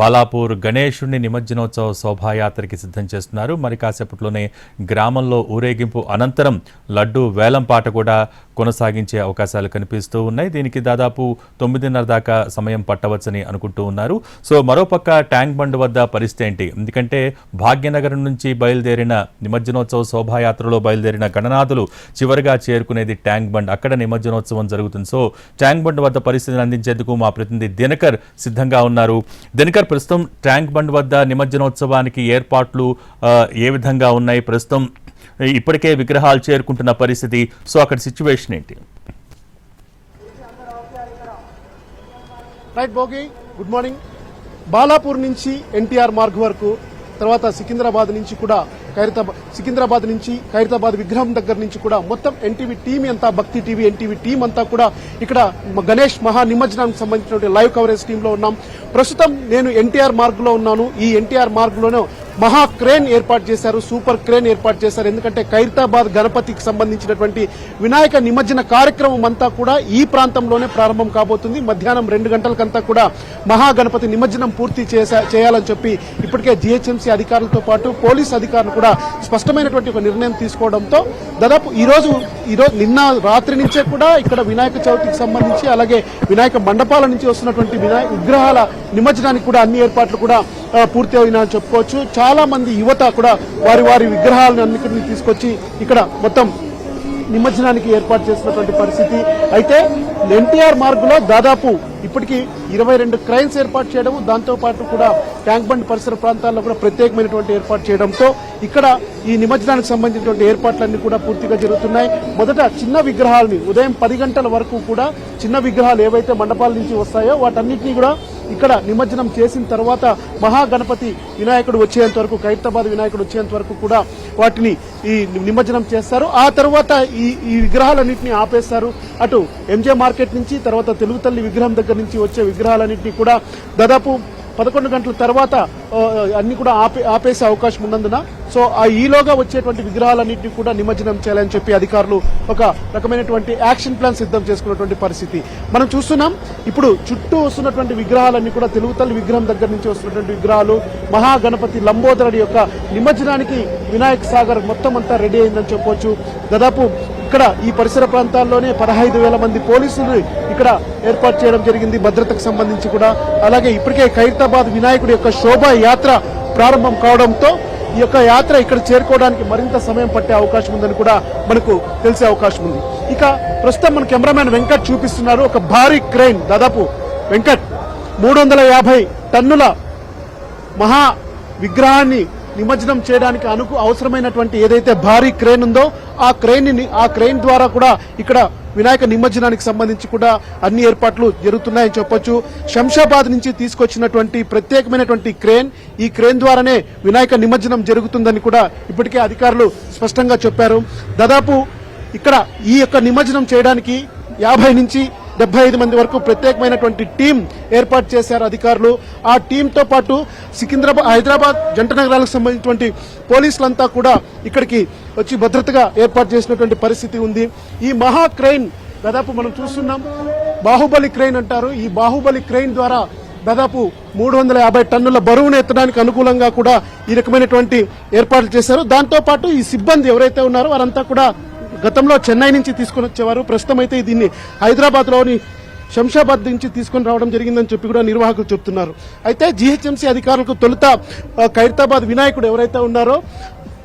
బాలాపూర్ గణేశుణ్ణి నిమజ్జనోత్సవ శోభాయాత్రకి సిద్ధం చేస్తున్నారు. మరి కాసేపట్లోనే గ్రామంలో ఊరేగింపు అనంతరం లడ్డు వేలం పాట కూడా కొనసాగించే అవకాశాలు కనిపిస్తూ ఉన్నాయి. దీనికి దాదాపు తొమ్మిదిన్నర దాకా సమయం పట్టవచ్చని అనుకుంటూ ఉన్నారు. సో మరోపక్క ట్యాంక్ బండ్ వద్ద పరిస్థితి ఏంటి? ఎందుకంటే భాగ్యనగరం నుంచి బయలుదేరిన నిమజ్జనోత్సవ శోభాయాత్రలో బయలుదేరిన గణనాథులు చివరిగా చేరుకునేది ట్యాంక్ బండ్. అక్కడ నిమజ్జనోత్సవం జరుగుతుంది. సో ట్యాంక్ బండ్ వద్ద పరిస్థితిని అందించేందుకు మా ప్రతినిధి దినకర్ సిద్ధంగా ఉన్నారు. దినకర్ ప్రస్తుతం ట్యాంక్ బండ్ వద్ద నిమజ్జనోత్సవానికి ఏర్పాట్లు ఏ విధంగా ఉన్నాయి? ప్రస్తుతం ఇప్పటికే విగ్రహాలు చేరుకుంటున్న పరిస్థితి. సో అక్కడ సిచ్యువేషన్ ఏంటి? Right Bhogi good morning Balapur నుంచి ఎన్టీఆర్ మార్గ్ వరకు తర్వాత సికింద్రాబాద్ నుంచి కూడా ఖైరతాబాద్ సికింద్రాబాద్ నుంచి ఖైరతాబాద్ విగ్రహం దగ్గర నుంచి కూడా మొత్తం ఎన్టీవీ టీం అంతా భక్తి టీవీ ఎన్టీవీ టీం అంతా కూడా ఇక్కడ గణేష్ మహా నిమజ్జనానికి సంబంధించినటువంటి లైవ్ కవరేజ్ టీంలో ఉన్నాం. ప్రస్తుతం నేను ఎన్టీఆర్ మార్గ్లో ఉన్నాను. ఈ ఎన్టీఆర్ మార్గ్లోనే మహా క్రేన్ ఏర్పాటు చేశారు సూపర్ క్రేన్ ఏర్పాటు చేశారు. ఎందుకంటే ఖైరతాబాద్ గణపతికి సంబంధించినటువంటి వినాయక నిమజ్జన కార్యక్రమం అంతా కూడా ఈ ప్రాంతంలోనే ప్రారంభం కాబోతుంది. మధ్యాహ్నం రెండు గంటలకంతా కూడా మహాగణపతి నిమజ్జనం పూర్తి చేసా- చేయాలని చెప్పి ఇప్పటికే జిహెచ్ఎంసీ అధికారులతో పాటు పోలీస్ అధికారులు కూడా స్పష్టమైనటువంటి ఒక నిర్ణయం తీసుకోవడంతో దాదాపు ఈరోజు ఈరోజు నిన్న రాత్రి నుంచే కూడా ఇక్కడ వినాయక చవితికి సంబంధించి అలాగే వినాయక మండపాల నుంచి వస్తున్నటువంటి వినాయక విగ్రహాల నిమజ్జనానికి కూడా అన్ని ఏర్పాట్లు కూడా పూర్తి అయినా చెప్పుకోవచ్చు. చాలా మంది యువత కూడా వారి వారి విగ్రహాలను అన్నిటిని తీసుకొచ్చి ఇక్కడ మొత్తం నిమజ్జనానికి ఏర్పాటు చేసినటువంటి పరిస్థితి. అయితే ఎన్టీఆర్ మార్గులో దాదాపు ఇప్పటికీ ఇరవై రెండు క్రైన్స్ ఏర్పాటు చేయడము దాంతో పాటు కూడా ట్యాంక్ బండ్ పరిసర ప్రాంతాల్లో కూడా ప్రత్యేకమైనటువంటి ఏర్పాటు చేయడంతో ఇక్కడ ఈ నిమజ్జనానికి సంబంధించినటువంటి ఏర్పాట్లన్నీ కూడా పూర్తిగా జరుగుతున్నాయి. మొదట చిన్న విగ్రహాలని ఉదయం పది గంటల వరకు కూడా చిన్న విగ్రహాలు ఏవైతే మండపాల నుంచి వస్తాయో వాటన్నిటినీ కూడా ఇక్కడ నిమజ్జనం చేసిన తర్వాత మహాగణపతి వినాయకుడు వచ్చేంత వరకు ఖైరతాబాద్ వినాయకుడు వచ్చేంత వరకు కూడా వాటిని ఈ నిమజ్జనం చేస్తారు. ఆ తర్వాత ఈ ఈ విగ్రహాలన్నింటినీ ఆపేస్తారు. అటు ఎంజే మార్కెట్ నుంచి తర్వాత తెలుగు తల్లి విగ్రహం దగ్గర నుంచి వచ్చే విగ్రహాలన్నింటినీ కూడా దాదాపు పదకొండు గంటల తర్వాత అన్ని కూడా ఆపే ఆపేసే అవకాశం ఉన్నందున సో ఆ ఈలోగా వచ్చేటువంటి విగ్రహాలన్నింటినీ కూడా నిమజ్జనం చేయాలని చెప్పి అధికారులు ఒక రకమైనటువంటి యాక్షన్ ప్లాన్ సిద్ధం చేసుకున్నటువంటి పరిస్థితి. మనం చూస్తున్నాం ఇప్పుడు చుట్టూ వస్తున్నటువంటి విగ్రహాలన్నీ కూడా తెలుగు తల్లి విగ్రహం దగ్గర నుంచి వస్తున్నటువంటి విగ్రహాలు మహాగణపతి లంబోదరుడి యొక్క నిమజ్జనానికి వినాయక సాగర్ మొత్తం అంతా రెడీ అయిందని చెప్పవచ్చు దాదాపు ఇక్కడ ఈ పరిసర ప్రాంతాల్లోనే పదహైదు వేల మంది పోలీసులు ఇక్కడ ఏర్పాటు చేయడం జరిగింది భద్రతకు సంబంధించి కూడా. అలాగే ఇప్పటికే ఖైరతాబాద్ వినాయకుడి యొక్క శోభాయాత్ర ప్రారంభం కావడంతో ఈ యొక్క యాత్ర ఇక్కడ చేరుకోవడానికి మరింత సమయం పట్టే అవకాశం ఉందని కూడా మనకు తెలిసే అవకాశం ఉంది. ఇక ప్రస్తుతం మన కెమెరామెన్ వెంకట్ చూపిస్తున్నారు ఒక భారీ క్రెయిన్ దాదాపు వెంకట్ మూడు వందల యాభై టన్నుల మహా విగ్రహాన్ని నిమజ్జనం చేయడానికి అనుకు అవసరమైనటువంటి ఏదైతే భారీ క్రేన్ ఉందో ఆ క్రెయిన్ ఆ క్రెయిన్ ద్వారా కూడా ఇక్కడ వినాయక నిమజ్జనానికి సంబంధించి కూడా అన్ని ఏర్పాట్లు జరుగుతున్నాయని చెప్పొచ్చు. శంషాబాద్ నుంచి తీసుకొచ్చినటువంటి ప్రత్యేకమైనటువంటి క్రేన్ ఈ క్రేన్ ద్వారానే వినాయక నిమజ్జనం జరుగుతుందని కూడా ఇప్పటికే అధికారులు స్పష్టంగా చెప్పారు. దాదాపు ఇక్కడ ఈ యొక్క నిమజ్జనం చేయడానికి యాభై నుంచి డెబ్బై ఐదు మంది వరకు ప్రత్యేకమైనటువంటి టీం ఏర్పాటు చేశారు అధికారులు. ఆ టీంతో పాటు సికింద్రాబాద్ హైదరాబాద్ జంట నగరాలకు సంబంధించినటువంటి పోలీసులంతా కూడా ఇక్కడికి వచ్చి భద్రతగా ఏర్పాటు చేసినటువంటి పరిస్థితి ఉంది. ఈ మహా క్రెయిన్ దాదాపు మనం చూస్తున్నాం. బాహుబలి క్రెయిన్ అంటారు. ఈ బాహుబలి క్రెయిన్ ద్వారా దాదాపు మూడు వందల యాభై టన్నుల బరువును ఎత్తడానికి అనుకూలంగా కూడా ఈ రకమైనటువంటి ఏర్పాట్లు చేశారు. దాంతో పాటు ఈ సిబ్బంది ఎవరైతే ఉన్నారో వారంతా కూడా గతంలో చెన్నై నుంచి తీసుకొని వచ్చేవారు ప్రస్తుతం అయితే దీన్ని హైదరాబాద్లోని శంషాబాద్ నుంచి తీసుకొని రావడం జరిగిందని చెప్పి కూడా నిర్వాహకులు చెప్తున్నారు. అయితే జీహెచ్ఎంసీ అధికారులకు తొలుత ఖైరతాబాద్ వినాయకుడు ఎవరైతే ఉన్నారో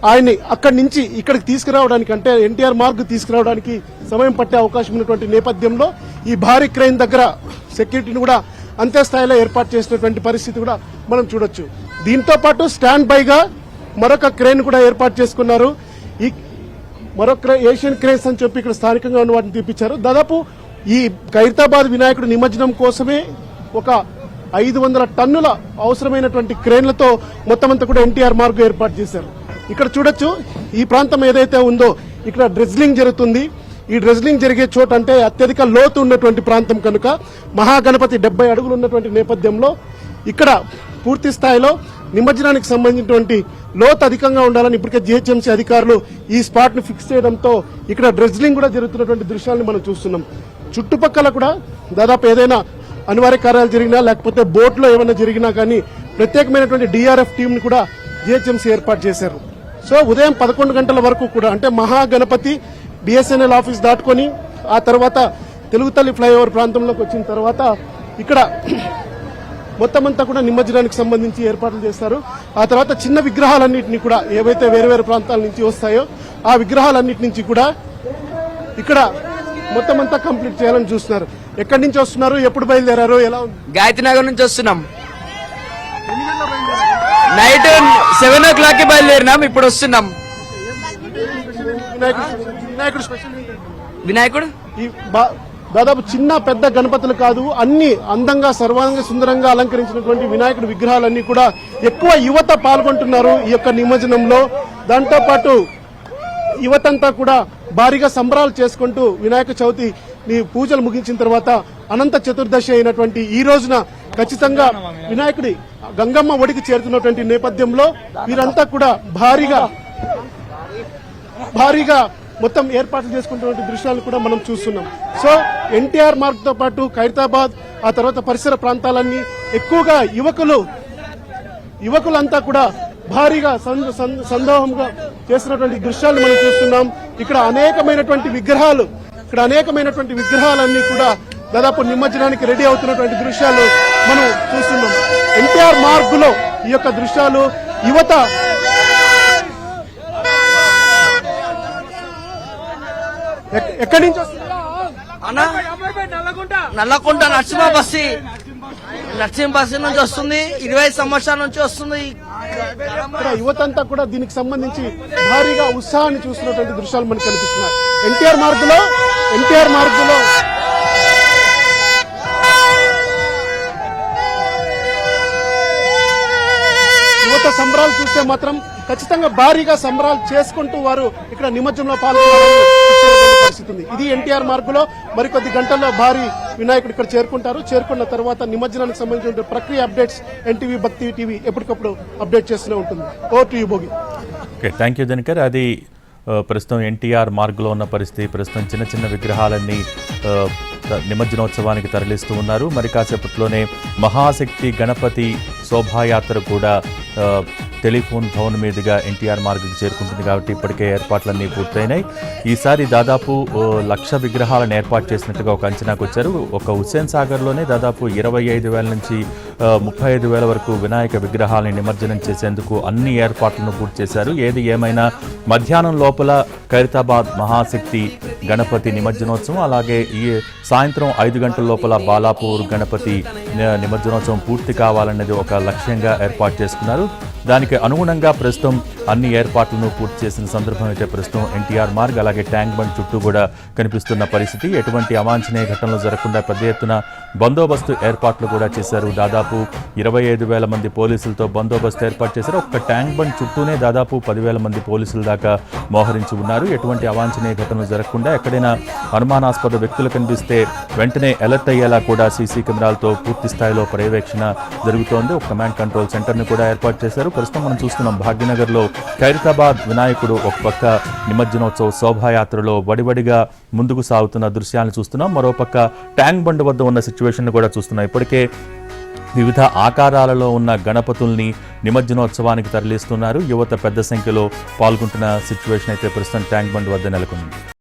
ఆయన్ని అక్కడి నుంచి ఇక్కడికి తీసుకురావడానికి అంటే ఎన్టీఆర్ మార్గ్ తీసుకురావడానికి సమయం పట్టే అవకాశం ఉన్నటువంటి నేపథ్యంలో ఈ భారీ క్రెయిన్ దగ్గర సెక్యూరిటీని కూడా అంతే స్థాయిలో ఏర్పాటు చేసినటువంటి పరిస్థితి కూడా మనం చూడొచ్చు. దీంతో పాటు స్టాండ్ బైగా మరొక క్రేన్ కూడా ఏర్పాటు చేసుకున్నారు. ఈ మరొక ఏషియన్ క్రేస్ అని చెప్పి ఇక్కడ స్థానికంగా ఉన్న వాటిని తీపించారు దాదాపు ఈ ఖైరతాబాద్ వినాయకుడి నిమజ్జనం కోసమే ఒక ఐదు వందల టన్నుల అవసరమైనటువంటి క్రేన్లతో మొత్తం అంతా కూడా ఎన్టీఆర్ మార్గం ఏర్పాటు చేశారు. ఇక్కడ చూడొచ్చు ఈ ప్రాంతం ఏదైతే ఉందో ఇక్కడ డ్రెజ్లింగ్ జరుగుతుంది. ఈ డ్రెజ్లింగ్ జరిగే చోట అంటే అత్యధిక లోతు ఉన్నటువంటి ప్రాంతం కనుక మహాగణపతి డెబ్బై అడుగులు ఉన్నటువంటి నేపథ్యంలో ఇక్కడ పూర్తి స్థాయిలో నిమజ్జనానికి సంబంధించినటువంటి లోత్ అధికంగా ఉండాలని ఇప్పటికే జిహెచ్ఎంసీ అధికారులు ఈ స్పాట్ను ఫిక్స్ చేయడంతో ఇక్కడ డ్రెజ్లింగ్ కూడా జరుగుతున్నటువంటి దృశ్యాలను మనం చూస్తున్నాం. చుట్టుపక్కల కూడా దాదాపు ఏదైనా అనివార్య కార్యాలు జరిగినా లేకపోతే బోట్లో ఏమైనా జరిగినా కానీ ప్రత్యేకమైనటువంటి డిఆర్ఎఫ్ టీంని కూడా జిహెచ్ఎంసీ ఏర్పాటు చేశారు. సో ఉదయం పదకొండు గంటల వరకు కూడా అంటే మహాగణపతి బిఎస్ఎన్ఎల్ ఆఫీస్ దాటుకొని ఆ తర్వాత తెలుగుతల్లి ఫ్లైఓవర్ ప్రాంతంలోకి వచ్చిన తర్వాత ఇక్కడ మొత్తం అంతా కూడా నిమజ్జనానికి సంబంధించి ఏర్పాట్లు చేస్తారు. ఆ తర్వాత చిన్న విగ్రహాలన్నింటినీ కూడా ఏవైతే వేరు వేరు ప్రాంతాల నుంచి వస్తాయో ఆ విగ్రహాలన్నిటి నుంచి కూడా ఇక్కడ మొత్తం అంతా కంప్లీట్ చేయాలని చూస్తున్నారు. ఎక్కడి నుంచి వస్తున్నారు? ఎప్పుడు బయలుదేరారు? ఎలా గాయత్రి నగర్ నుంచి వస్తున్నాం. నైట్ సెవెన్ ఓ క్లాక్కి బయలుదేరినాం ఇప్పుడు వస్తున్నాం. వినాయకుడు వినాయకుడు దాదాపు చిన్న పెద్ద గణపతులు కాదు అన్ని అందంగా సర్వాంగ సుందరంగా అలంకరించినటువంటి వినాయకుడి విగ్రహాలన్నీ కూడా ఎక్కువ యువత పాల్గొంటున్నారు ఈ యొక్క నిమజ్జనంలో. దాంతోపాటు యువతంతా కూడా భారీగా సంబరాలు చేసుకుంటూ వినాయక చవితి పూజలు ముగించిన తర్వాత అనంత చతుర్దశి అయినటువంటి ఈ రోజున ఖచ్చితంగా వినాయకుడి గంగమ్మ ఒడికి చేరుతున్నటువంటి నేపథ్యంలో వీరంతా కూడా భారీగా భారీగా మొత్తం ఏర్పాట్లు చేసుకుంటున్న దృశ్యాలు కూడా మనం చూస్తున్నాం. సో ఎన్టీఆర్ మార్గ్తో పాటు ఖైరతాబాద్ ఆ తర్వాత పరిసర ప్రాంతాలన్నీ ఎక్కువగా యువకులు యువకులంతా కూడా భారీగా సంద- సంద- సందోహంగా చేసినటువంటి దృశ్యాలు మనం చూస్తున్నాం. ఇక్కడ అనేకమైనటువంటి విగ్రహాలు ఇక్కడ అనేకమైనటువంటి విగ్రహాలన్నీ కూడా దాదాపు నిమజ్జనానికి రెడీ అవుతున్నటువంటి దృశ్యాలు మనం చూస్తున్నాం. ఎన్టీఆర్ మార్గులో ఈ యొక్క దృశ్యాలు యువత ఎక్కడి నుంచి అన్నా? నల్లకుంట నరసింహ బస్సి. నరసింహ బస్సు నుంచి వస్తుంది. ఇరవై సంవత్సరాల నుంచి వస్తుంది. యువతంతా కూడా దీనికి సంబంధించి భారీగా ఉత్సాహాన్ని చూస్తున్నటువంటి దృశ్యాలు మనకు కనిపిస్తున్నాయి. ఎన్టీఆర్ మార్గులో ఎన్టీఆర్ మార్గులో. యువత సంబరాలు చూస్తే మాత్రం ఖచ్చితంగా భారీగా సంబరాలు చేసుకుంటూ వారు ఇక్కడ నిమజ్జనంలో వచ్చేటువంటి పరిస్థితి ఉంది ఇది ఎన్టీఆర్ మార్గులో మరికొద్ది గంటల్లో భారీ వినాయకుడు ఇక్కడ చేరుకుంటారు. చేరుకున్న తర్వాత నిమజ్జనానికి సంబంధించిన ప్రక్రియ అప్డేట్స్ ఎన్టీవీ భక్తి టీవీ ఎప్పటికప్పుడు అప్డేట్ చేస్తూనే ఉంటుంది. ఓ TV Bhogi. Okay thank you Dinakar అది ప్రస్తుతం ఎన్టీఆర్ మార్గులో ఉన్న పరిస్థితి ప్రస్తుతం చిన్న చిన్న విగ్రహాలన్నీ నిమజ్జనోత్సవానికి తరలిస్తూ ఉన్నారు. మరి కాసేపట్లోనే మహాశక్తి గణపతి శోభాయాత్ర కూడా టెలిఫోన్ భవన్ మీదుగా ఎన్టీఆర్ మార్గం చేరుకుంటుంది కాబట్టి ఇప్పటికే ఏర్పాట్లన్నీ పూర్తయినాయి. ఈసారి దాదాపు లక్ష విగ్రహాలను ఏర్పాటు చేసినట్టుగా ఒక అంచనాకు వచ్చారు. ఒక హుస్సేన్ సాగర్లోనే దాదాపు ఇరవై ఐదు వేల నుంచి ముప్పై ఐదు వేల వరకు వినాయక విగ్రహాలని నిమజ్జనం చేసేందుకు అన్ని ఏర్పాట్లను పూర్తి చేశారు. ఏది ఏమైనా మధ్యాహ్నం లోపల ఖైరతాబాద్ మహాశక్తి గణపతి నిమజ్జనోత్సవం అలాగే ఈ సాయంత్రం ఐదు గంటల లోపల బాలాపూర్ గణపతి నిమజ్జనోత్సవం పూర్తి కావాలన్నది ఒక లక్ష్యంగా ఏర్పాటు చేసుకున్నారు. దానికి అనుగుణంగా ప్రస్తుతం అన్ని ఏర్పాట్లను పూర్తి చేసిన సందర్భం అయితే ప్రస్తుతం ఎన్టీఆర్ మార్గ్ అలాగే ట్యాంక్ బండ్ చుట్టూ కూడా కనిపిస్తున్న పరిస్థితి. ఎటువంటి అవాంఛనీయ ఘటనలు జరగకుండా పెద్ద ఎత్తున బందోబస్తు ఏర్పాట్లు కూడా చేశారు. దాదాపు ఇరవై ఐదు వేల మంది పోలీసులతో బందోబస్తు ఏర్పాటు చేశారు. ఒక్క ట్యాంక్ బండ్ చుట్టూనే దాదాపు పదివేల మంది పోలీసుల దాకా మోహరించి ఉన్నారు. ఎటువంటి అవాంఛనీయ ఘటనలు జరగకుండా ఎక్కడైనా అనుమానాస్పద వ్యక్తులు కనిపిస్తే వెంటనే అలర్ట్ అయ్యేలా కూడా సీసీ కెమెరాలతో పూర్తి స్థాయిలో పర్యవేక్షణ జరుగుతోంది. ఒక కమాండ్ కంట్రోల్ సెంటర్ని కూడా ఏర్పాటు చేశారు. ప్రస్తుతం మనం చూస్తున్నాం భాగ్యనగర్లో ఖైరతాబాద్ వినాయకుడు ఒక పక్క నిమజ్జనోత్సవ శోభాయాత్రలో వడివడిగా ముందుకు సాగుతున్న దృశ్యాలను చూస్తున్నాం. మరోపక్క ట్యాంక్ బండ్ వద్ద ఉన్న సిచ్యువేషన్ కూడా చూస్తున్నాం. ఇప్పటికే వివిధ ఆకారాలలో ఉన్న గణపతుల్ని నిమజ్జనోత్సవానికి తరలిస్తున్నారు. యువత పెద్ద సంఖ్యలో పాల్గొంటున్న సిచ్యువేషన్ అయితే ప్రస్తుతం ట్యాంక్ బండ్ వద్ద నెలకొంది.